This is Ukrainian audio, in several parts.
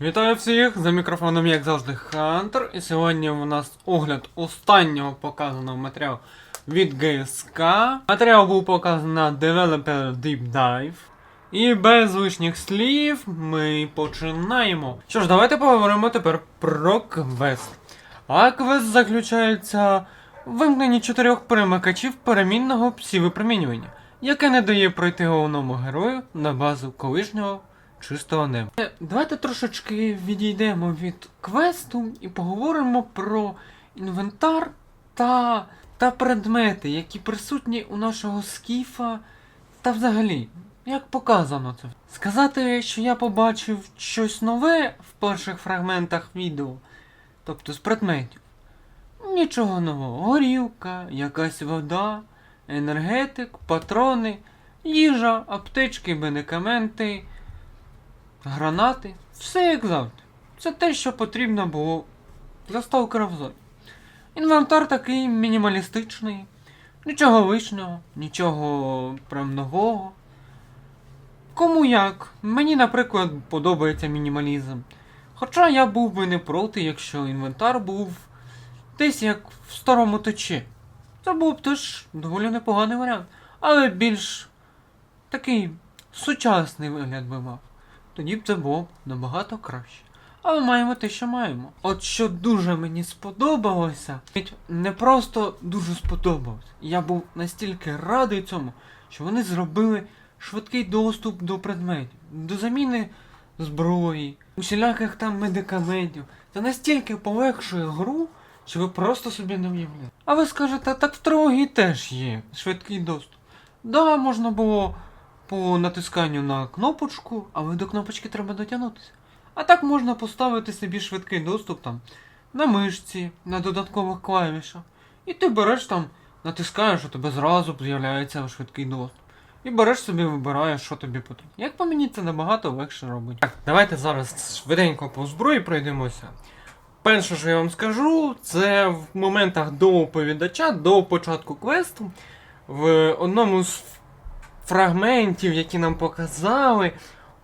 Вітаю всіх! За мікрофоном, як завжди, Хантер. І сьогодні у нас огляд останнього показаного матеріалу від GSK. Матеріал був показаний на Developer Deep Dive. І без лишніх слів ми починаємо. Що ж, давайте поговоримо тепер про квест. А квест заключається в вимкненні чотирьох перемикачів перемінного псівипромінювання, яке не дає пройти головному герою на базу колишнього чистого неба. Е, Давайте трошечки відійдемо від квесту і поговоримо про інвентар та, та предмети, які присутні у нашого скіфа, та взагалі, як показано це. Сказати, що я побачив щось нове в перших фрагментах відео, тобто з предметів. Нічого нового. Горілка, якась вода, енергетик, патрони, їжа, аптечки, медикаменти, гранати. Все як завжди. Це те, що потрібно було для сталкера в зоні. Інвентар такий мінімалістичний. Нічого лишнього, нічого прям нового. Кому як? Мені, наприклад, подобається мінімалізм. Хоча я був би не проти, якщо інвентар був десь як в старому точі. Це був б теж доволі непоганий варіант. Але більш такий сучасний вигляд би мав. Тоді б це було набагато краще. Але маємо те, що маємо. От що дуже мені сподобалося, не просто дуже сподобалось. Я був настільки радий цьому, що вони зробили швидкий доступ до предметів, до заміни зброї, усіляких там медикаментів. Це настільки полегшує гру, що ви просто собі не уявляєте. А ви скажете, так в трилогії теж є швидкий доступ. Да, можна було по натисканню на кнопочку, але до кнопочки треба дотягнутися. А так можна поставити собі швидкий доступ там на мишці, на додаткових клавішах. І ти береш там, натискаєш, у тебе зразу з'являється швидкий доступ. І береш собі, вибираєш, що тобі потрібно. Як по мені це набагато легше робити. Так, давайте зараз швиденько по зброї пройдемося. Перше, що я вам скажу, це в моментах до оповідача, до початку квесту, в одному з фрагментів, які нам показали,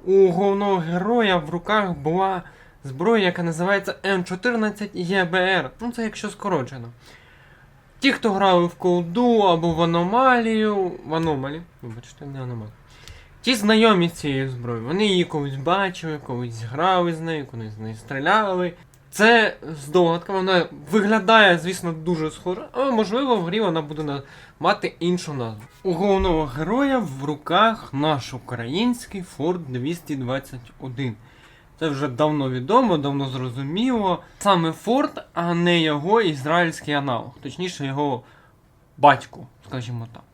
у головного героя в руках була зброя, яка називається М14 ЄБР. Ну, це якщо скорочено. Ті, хто грали в колду або в аномалію. В аномалі, вибачте, не аномалію. Ті знайомі з цією зброєю. Вони її колись бачили, колись грали з нею, колись з нею стріляли. Це здогадка, вона виглядає, звісно, дуже схоже, але можливо в грі вона буде мати іншу назву. У головного героя в руках наш український Ford 221. Це вже давно відомо, давно зрозуміло. Саме Ford, а не його ізраїльський аналог, точніше його батько, скажімо так.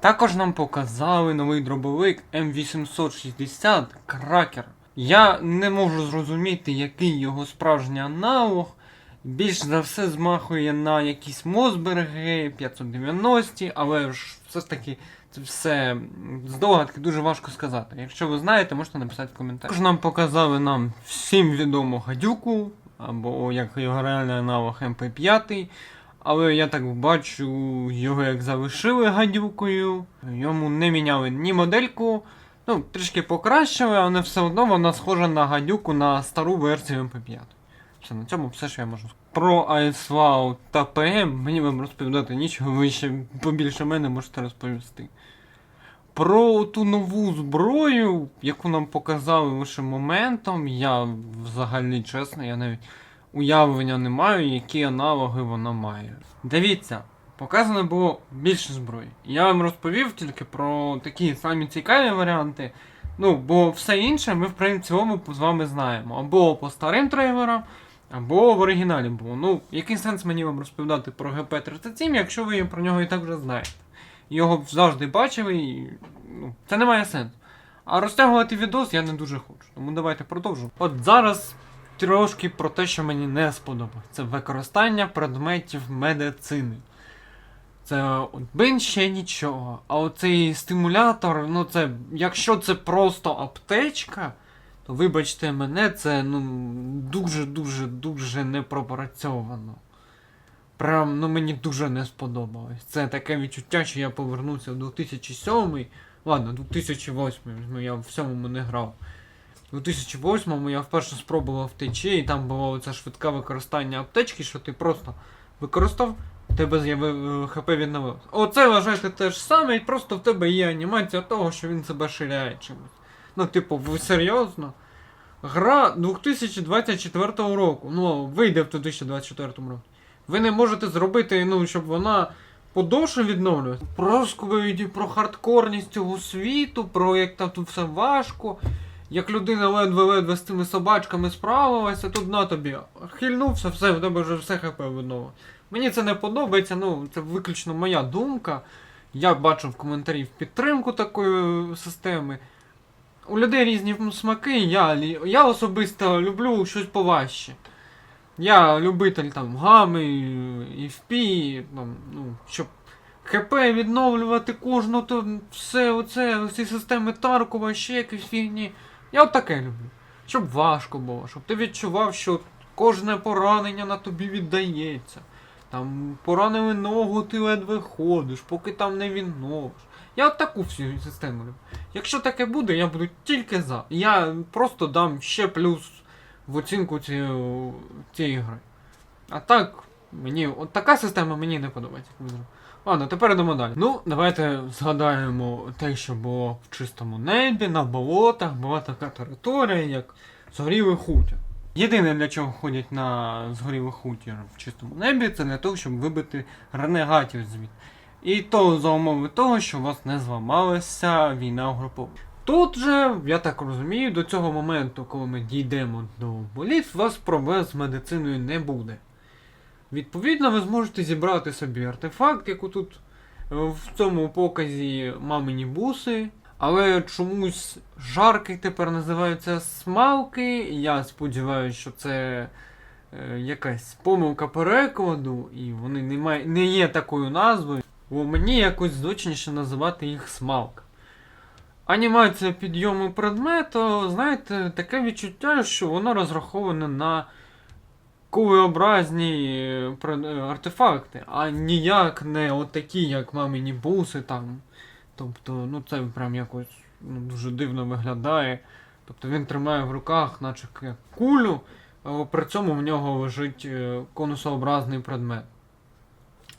Також нам показали новий дробовик М860 Кракер. Я не можу зрозуміти, який його справжній аналог. Більш за все змахує на якісь Мосберги 590, але ж все ж таки це все здогадки дуже важко сказати. Якщо ви знаєте, можете написати в коментарях. Також нам показали нам всім відому гадюку, або як його реальний аналог МП5. Але я так бачу, його як залишили гадюкою, йому не міняли ні модельку. Ну, трішки покращили, але все одно вона схожа на гадюку на стару версію МП5. Все, на цьому все, що я можу сказати. Про ASVAU та ПМ мені вам розповідати нічого, ви ще побільше мене можете розповісти. Про ту нову зброю, яку нам показали лише моментом, я взагалі чесно, я навіть уявлення не маю, які аналоги вона має. Дивіться, показано було більше зброї. Я вам розповів тільки про такі самі цікаві варіанти. Ну, бо все інше ми в принципі з вами знаємо. Або по старим трейлерам, або в оригіналі було. Ну, який сенс мені вам розповідати про ГП-37, якщо ви про нього і так вже знаєте. Його завжди бачили і ну, це не має сенсу. А розтягувати відос я не дуже хочу. Тому давайте продовжимо. От зараз трошки про те, що мені не сподобалось. Це використання предметів медицини. Це от ще нічого. А оцей стимулятор, ну це, якщо це просто аптечка, то вибачте мене, це ну дуже-дуже дуже непропрацьовано. Прям ну мені дуже не сподобалось. Це таке відчуття, що я повернувся в 2007. Ладно, 2008, ну я в сьомому не грав. У 2008-му я вперше спробував втечі, і там було це швидке використання аптечки, що ти просто використав, тебе з'явив ХП відновилось. Оце вважайте те ж саме, і просто в тебе є анімація того, що він себе ширяє чимось. Ну, типу, ви серйозно? Гра 2024 року. Ну, вийде в 2024 році. Ви не можете зробити, ну, щоб вона подовше відновлювалася. Про розповіді про хардкорність цього світу, про як там тут все важко. Як людина ледве-ледве з цими собачками справилася, тут на тобі хильнувся, все, в тебе вже все хп видно. Мені це не подобається, ну це виключно моя думка. Я бачу в коментарі підтримку такої системи. У людей різні смаки, я, я особисто люблю щось поважче. Я любитель там гами, FP, там, ну, щоб ХП відновлювати кожну, то все оце, ці системи Таркова, ще якісь фігні. Я от таке люблю. Щоб важко було, щоб ти відчував, що кожне поранення на тобі віддається. Там поранили ногу, ти ледве ходиш, поки там не відновиш. Я от таку всю систему люблю. Якщо таке буде, я буду тільки за. Я просто дам ще плюс в оцінку цієї, цієї гри. А так, мені. От така система мені не подобається. Ладно, тепер йдемо далі. Ну, давайте згадаємо те, що було в чистому небі, на болотах, була така територія, як згорілий хутір. Єдине, для чого ходять на згорілий хутір в чистому небі, це для того, щоб вибити ренегатів звідти. І то за умови того, що у вас не зламалася війна угрупована. Тут же, я так розумію, до цього моменту, коли ми дійдемо до боліт, у вас проблем з медициною не буде. Відповідно, ви зможете зібрати собі артефакт, як тут е, в цьому показі мамині буси. Але чомусь жарки тепер називаються смалки. Я сподіваюся, що це е, якась помилка перекладу, і вони не, має, не є такою назвою. Бо мені якось звичніше називати їх смалка. Анімація підйому предмету, знаєте, таке відчуття, що воно розраховане на кулеобразні е, е, артефакти, а ніяк не отакі, як мамині буси там. Тобто, ну це прям якось ну, дуже дивно виглядає. Тобто він тримає в руках, наче як кулю, а при цьому в нього лежить е, конусообразний предмет.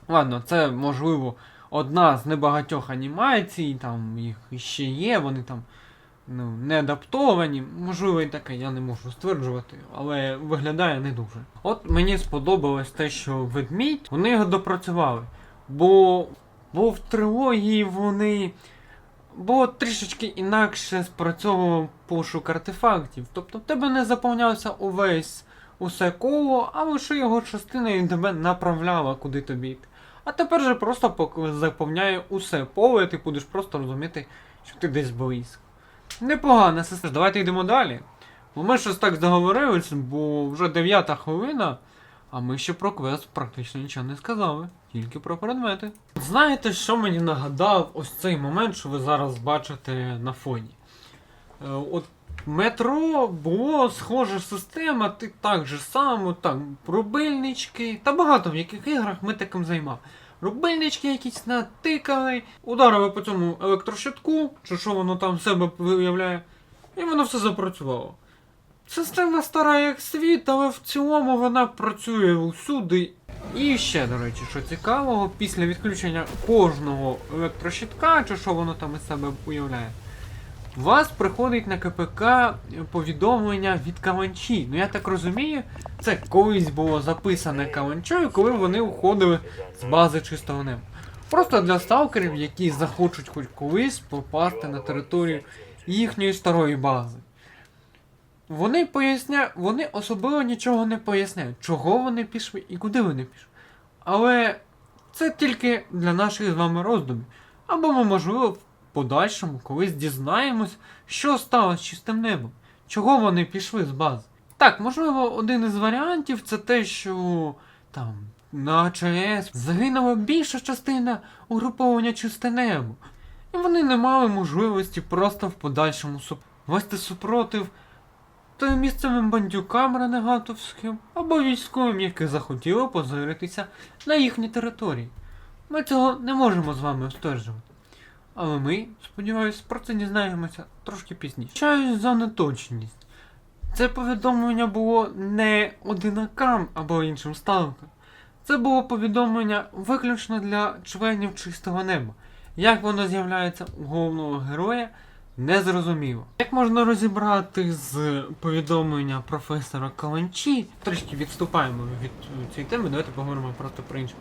Ладно, це можливо одна з небагатьох анімацій, там їх ще є, вони там ну, не адаптовані. Можливо, і таке, я не можу стверджувати, але виглядає не дуже. От мені сподобалось те, що ведмідь, вони його допрацювали. Бо, бо в трилогії вони. Було трішечки інакше спрацьовував пошук артефактів. Тобто в тебе не заповнявся увесь усе коло, а лише його частина і тебе направляла, куди тобі йти. А тепер же просто заповняє усе поле, і ти будеш просто розуміти, що ти десь близько. Непогана сестра. Давайте йдемо далі. Бо ми щось так договорились, бо вже дев'ята хвилина, а ми ще про квест практично нічого не сказали, тільки про предмети. Знаєте, що мені нагадав ось цей момент, що ви зараз бачите на фоні? Е, от метро було схожа система, ти так же само, там рубильнички, та багато в яких іграх ми таким займав. Рубильнички якісь натикали, ударили по цьому електрощитку, чи що воно там себе виявляє, і воно все запрацювало. Система стара як світ, але в цілому вона працює усюди. І ще, до речі, що цікавого, після відключення кожного електрощитка, чи що воно там із себе уявляє, у вас приходить на КПК повідомлення від Каланчі. Ну я так розумію, це колись було записане Каланчою, коли вони уходили з бази чистого неба. Просто для сталкерів, які захочуть хоч колись попасти на територію їхньої старої бази. Вони поясня... вони особливо нічого не поясняють, чого вони пішли і куди вони пішли. Але це тільки для наших з вами роздумів. Або ми, можливо, в подальшому колись дізнаємось, що сталося з чистим небом, чого вони пішли з бази. Так, можливо, один із варіантів це те, що там на ЧАЕС загинула більша частина угруповання чисте небо. І вони не мали можливості просто в подальшому суп... вести супротив та місцевим бандюкам ренегатовським або військовим, які захотіли позиритися на їхні території. Ми цього не можемо з вами стверджувати. Але ми, сподіваюся, про це дізнаємося трошки пізніше. Чаюсь за неточність. Це повідомлення було не одинакам або іншим сталкерам. Це було повідомлення виключно для членів чистого неба. Як воно з'являється у головного героя, не зрозуміло. Як можна розібрати з повідомлення професора Каланчі, трішки відступаємо від цієї теми, давайте поговоримо просто про інше.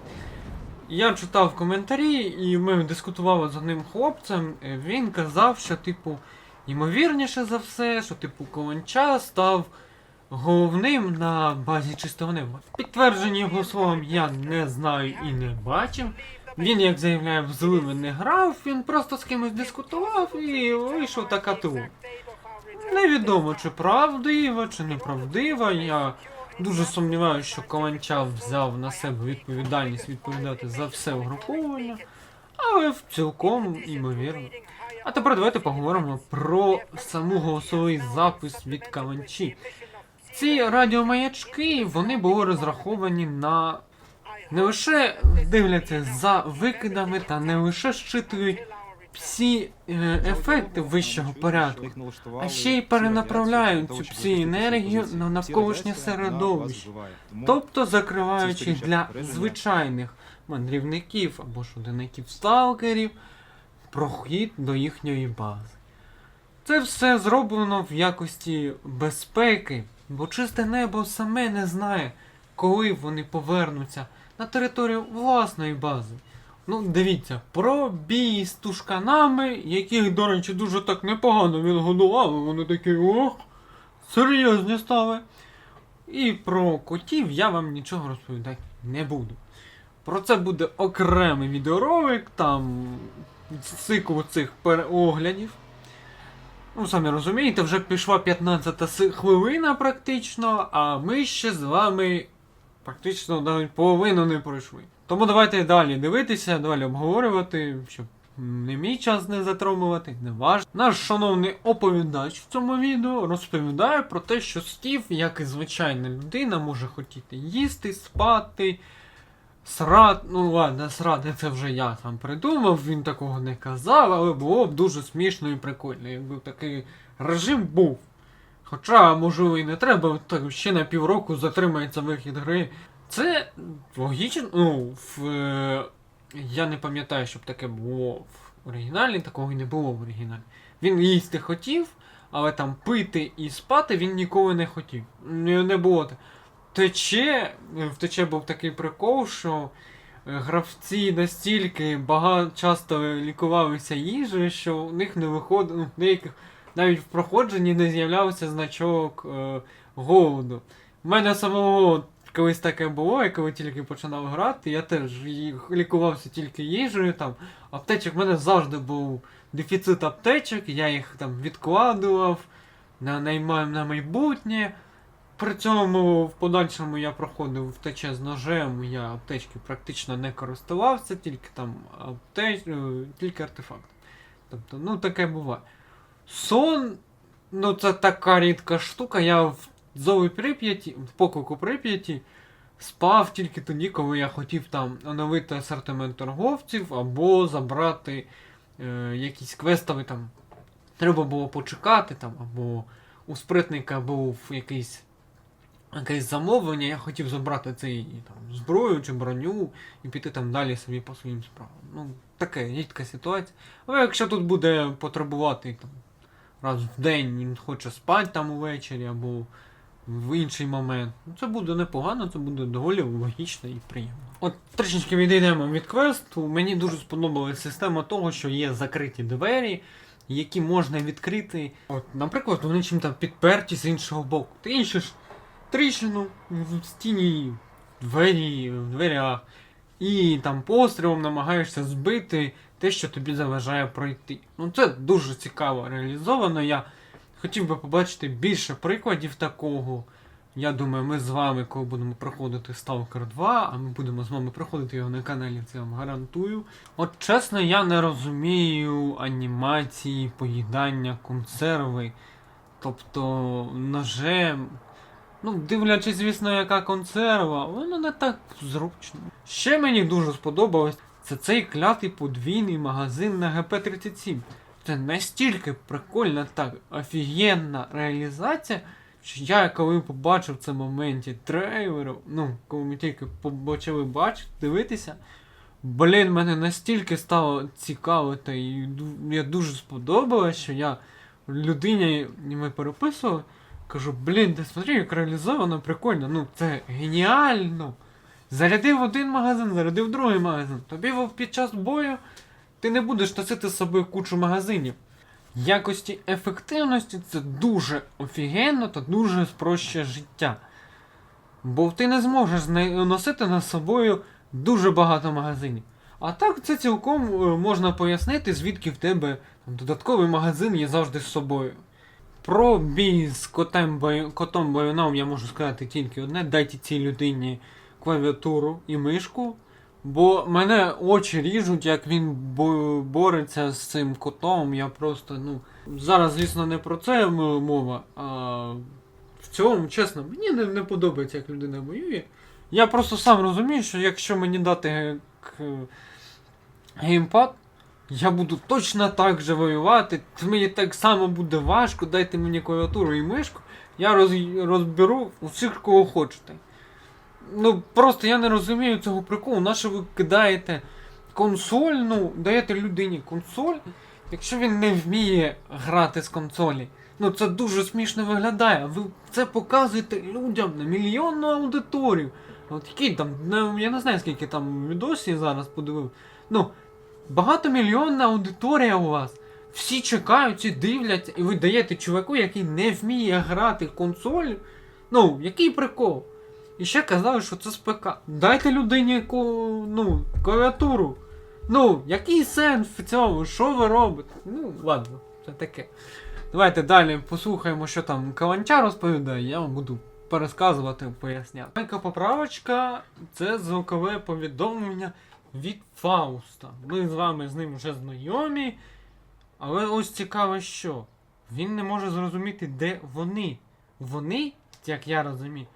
Я читав коментарі, і ми дискутували з одним хлопцем. Він казав, що, типу, ймовірніше за все, що типу Каланча став головним на базі чистого неба. Підтвердження його словам я не знаю і не бачив. Він, як заявляє, в зливи не грав, він просто з кимось дискутував і вийшов така теорія. Невідомо, чи правдива, чи неправдива. Я дуже сумніваюся, що Каланча взяв на себе відповідальність відповідати за все угруповання, але в цілком імовірно. А тепер давайте поговоримо про саму голосовий запис від Каланчі. Ці радіомаячки вони були розраховані на не лише дивляться за викидами та не лише щитують всі е, ефекти вищого порядку, а ще й перенаправляють цю всі енергію на навколишнє середовище, тобто закриваючи для звичайних мандрівників або ж одиників сталкерів прохід до їхньої бази. Це все зроблено в якості безпеки, бо чисте небо саме не знає, коли вони повернуться на територію власної бази. Ну, дивіться, про бій з тушканами, яких, до речі, дуже так непогано відгодували, вони такі ох, серйозні стали. І про котів я вам нічого розповідати не буду. Про це буде окремий відеоролик, там цикл цих переоглядів. Ну, самі розумієте, вже пішла 15 хвилина практично, а ми ще з вами практично навіть половину не пройшли. Тому давайте далі дивитися, далі обговорювати, щоб не мій час не затримувати, не ваш. Наш шановний оповідач в цьому відео розповідає про те, що Стів, як і звичайна людина, може хотіти їсти, спати, срати. Ну ладно, срати це вже я сам придумав, він такого не казав, але було б дуже смішно і прикольно, якби такий режим був. Хоча, можливо, і не треба, так ще на півроку затримається вихід гри. Це логічно. Ну, в, е, я не пам'ятаю, щоб таке було в оригіналі, такого і не було в оригіналі. Він їсти хотів, але там пити і спати він ніколи не хотів. Не, не було. Тече, в тече був такий прикол, що гравці настільки багато часто лікувалися їжею, що у них не виходило, ну, деяких навіть в проходженні не з'являвся значок е, голоду. У мене самого колись таке було, я коли тільки починав грати, я теж лікувався тільки їжею там. Аптечок в мене завжди був дефіцит аптечок, я їх там відкладував на, на, на майбутнє. При цьому в подальшому я проходив втече з ножем, я аптечки практично не користувався, тільки там аптеч... е, тільки артефакт. Тобто, ну таке буває. Сон, ну це така рідка штука. Я в зові Прип'яті, в поклику Прип'яті спав тільки тоді, коли я хотів там оновити асортимент торговців або забрати е, якісь квестові там. Треба було почекати там, або у спритника був якийсь якесь замовлення, я хотів забрати цей там, зброю чи броню і піти там далі собі по своїм справам. Ну, таке, рідка ситуація. Але якщо тут буде потребувати там, раз в день він хоче спати там увечері або в інший момент, це буде непогано, це буде доволі логічно і приємно. От трішечки відійдемо від квесту. Мені дуже сподобалася система того, що є закриті двері, які можна відкрити. От, наприклад, вони чим там підперті з іншого боку. Ти іншиш тріщину в стіні, двері, в дверях, і там пострілом намагаєшся збити те, що тобі заважає пройти. Ну це дуже цікаво реалізовано. Я хотів би побачити більше прикладів такого. Я думаю, ми з вами, коли будемо проходити Stalker 2, а ми будемо з вами проходити його на каналі, це я вам гарантую. От чесно, я не розумію анімації, поїдання консерви. Тобто ножем. Ну, дивлячись, звісно, яка консерва, воно не так зручно. Ще мені дуже сподобалось, це цей клятий подвійний магазин на ГП-37. Це настільки прикольна так офігенна реалізація, що я коли побачив це моменті трейлеру, ну, коли ми тільки почали бачити, дивитися, блін, мене настільки стало цікаво, та і я дуже сподобалось, що я людині ми переписували, кажу, блін, ти смотри, як реалізовано, прикольно, ну це геніально. Зарядив один магазин, зарядив другий магазин. Тобі під час бою ти не будеш носити з собою кучу магазинів. Якості ефективності це дуже офігенно та дуже спрощує життя. Бо ти не зможеш носити над собою дуже багато магазинів. А так це цілком е, можна пояснити, звідки в тебе додатковий магазин є завжди з собою. Про бій з котом, бою, котом бойоном я можу сказати тільки одне: дайте цій людині клавіатуру і мишку. Бо мене очі ріжуть, як він бореться з цим котом. Я просто, ну. Зараз, звісно, не про це мова, а в цілому, чесно, мені не, не подобається, як людина воює. Я просто сам розумію, що якщо мені дати геймпад, я буду точно так же воювати. Мені так само буде важко, дайте мені клавіатуру і мишку, я роз, розберу усіх, кого хочете. Ну, просто я не розумію цього приколу. На що ви кидаєте консоль, ну, даєте людині консоль, якщо він не вміє грати з консолі. Ну це дуже смішно виглядає. Ви це показуєте людям на мільйонну аудиторію. От який там, ну, я не знаю скільки там відосів зараз подивив. Ну, багатомільйонна аудиторія у вас. Всі чекають, всі дивляться, і ви даєте чуваку, який не вміє грати консоль. Ну, який прикол? І ще казали, що це з ПК. Дайте людині ну, клавіатуру. Ну, який сенс в цьому? Що ви робите? Ну, ладно, це таке. Давайте далі послухаємо, що там Каланча розповідає, я вам буду пересказувати, поясняти. Маленька поправочка це звукове повідомлення від Фауста. Ми з вами з ним вже знайомі. Але ось цікаво, що він не може зрозуміти, де вони. Вони, як я розумію,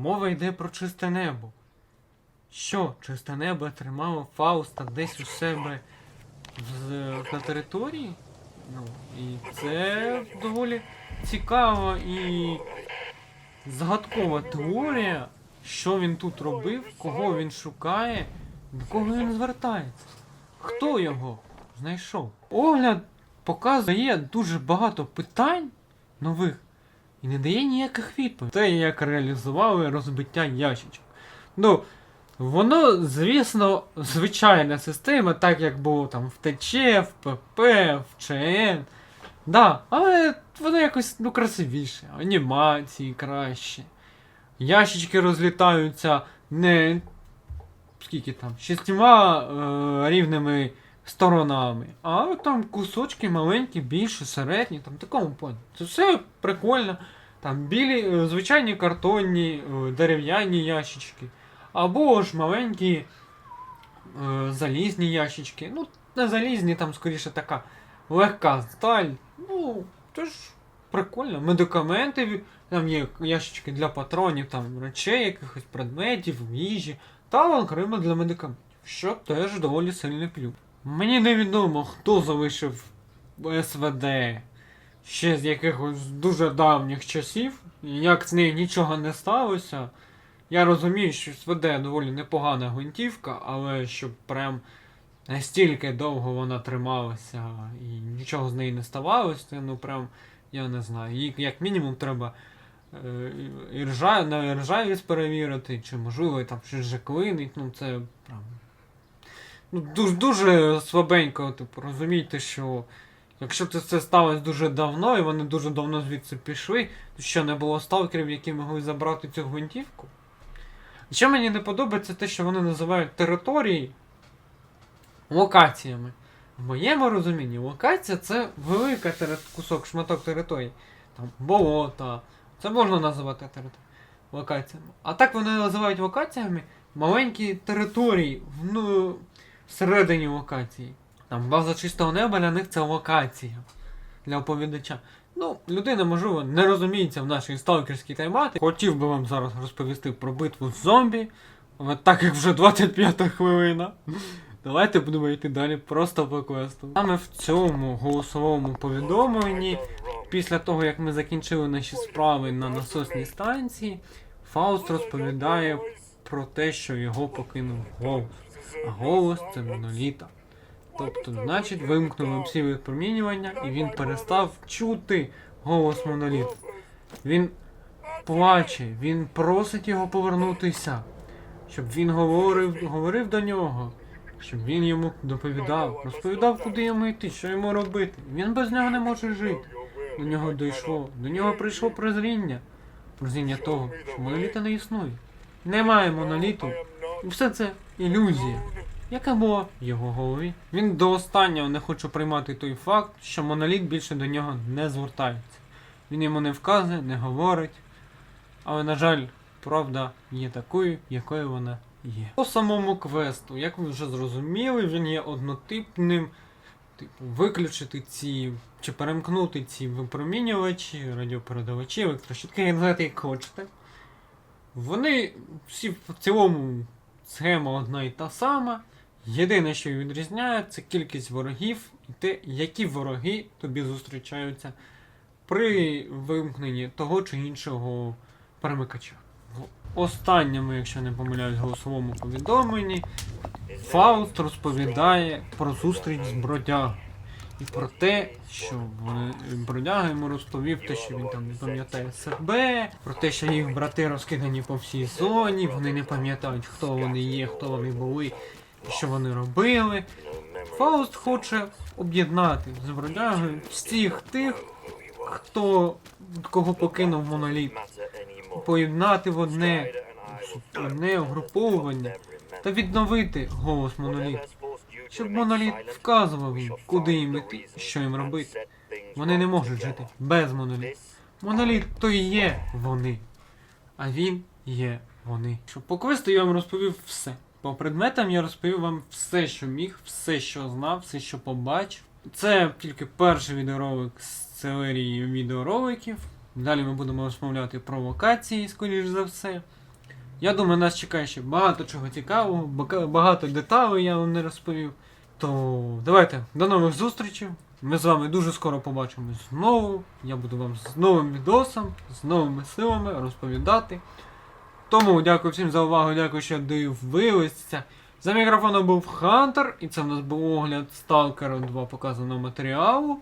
мова йде про чисте небо. Що, чисте небо тримало Фауста десь у себе в- на території? Ну, і це доволі цікава і загадкова теорія, що він тут робив, кого він шукає, до кого він звертається. Хто його знайшов? Огляд показує дуже багато питань нових і не дає ніяких відповідей. Те, як реалізували розбиття ящичок. Ну, воно, звісно, звичайна система, так як було там в ТЧ, в ПП, в ЧН. Да, але воно якось ну, красивіше, анімації краще. Ящички розлітаються не скільки там, шістьма е, рівними сторонами, а там кусочки маленькі, більші, середні, там такому плані. Це все прикольно. Там білі, е, звичайні картонні, е, дерев'яні ящички. Або ж маленькі е, залізні ящички. Ну, не залізні, там скоріше така легка сталь. Ну, це ж прикольно. Медикаменти, там є ящички для патронів, там речей, якихось предметів, їжі, та окремо для медикаментів, що теж доволі сильний плюс. Мені невідомо, хто залишив СВД ще з якихось дуже давніх часів, як з нею нічого не сталося. Я розумію, що СВД доволі непогана гвинтівка, але щоб прям настільки довго вона трималася і нічого з неї не ставалося, ну прям, я не знаю. Її як мінімум треба е, і ржа, на ржавість перевірити, чи можливо там щось же клинить, ну це прям. Ну, дуже, дуже слабенько, типу, розумійте, що якщо це, це сталося дуже давно, і вони дуже давно звідси пішли, то що не було сталкерів, які могли забрати цю гвинтівку. Що мені не подобається, те, що вони називають території локаціями. В моєму розумінні, локація це велика тери- кусок, шматок території. Там болота. Це можна називати територією. Локаціями. А так вони називають локаціями маленькі території ну, всередині локації. Там база чистого неба для них це локація для оповідача. Ну, людина, можливо, не розуміється в нашій сталкерській тематиці. Хотів би вам зараз розповісти про битву з зомбі, але так як вже 25 хвилина. Давайте будемо йти далі просто по квесту. Саме в цьому голосовому повідомленні після того, як ми закінчили наші справи на насосній станції, Фауст розповідає про те, що його покинув голос. А голос це моноліта. Тобто, значить, вимкнули всі випромінювання, і він перестав чути голос моноліта. Він плаче, він просить його повернутися, щоб він говорив, говорив до нього, щоб він йому доповідав, розповідав, куди йому йти, що йому робити. Він без нього не може жити. До нього дійшло, до нього прийшло прозріння. Прозріння того, що моноліта не існує. Немає моноліту. І все це ілюзія, яка була в його голові. Він до останнього не хоче приймати той факт, що моноліт більше до нього не звертається. Він йому не вказує, не говорить. Але, на жаль, правда є такою, якою вона є. По самому квесту, як ви вже зрозуміли, він є однотипним. Типу, виключити ці чи перемкнути ці випромінювачі, радіопередавачі, електрощитки, як хочете. Вони всі в цілому схема одна і та сама. Єдине, що відрізняє, це кількість ворогів і те, які вороги тобі зустрічаються при вимкненні того чи іншого перемикача. В останньому, якщо не помиляюсь, голосовому повідомленні Фауст розповідає про зустріч з бродягою. І про те, що бродяга йому розповів, те, що він там не пам'ятає себе, про те, що їх брати розкидані по всій зоні, вони не пам'ятають, хто вони є, хто вони були і що вони робили. Фауст хоче об'єднати з бродягою всіх тих, хто кого покинув моноліт, поєднати в одне, одне угруповування та відновити голос моноліту, щоб моноліт вказував їм, куди їм іти, що їм робити. Вони не можуть жити без моноліту. Моноліт то і є вони, а він є вони. Що по квесту я вам розповів все. По предметам я розповів вам все, що міг, все, що знав, все, що побачив. Це тільки перший відеоролик з серії відеороликів. Далі ми будемо розмовляти про локації, скоріш за все. Я думаю, нас чекає ще багато чого цікавого, багато деталей я вам не розповів. То давайте до нових зустрічей. Ми з вами дуже скоро побачимось знову. Я буду вам з новим відосом, з новими силами розповідати. Тому дякую всім за увагу, дякую, що дивилися. За мікрофоном був Хантер, і це в нас був огляд Stalker 2 показаного матеріалу.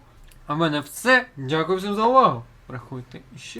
А в мене все. Дякую всім за увагу. Приходьте іще.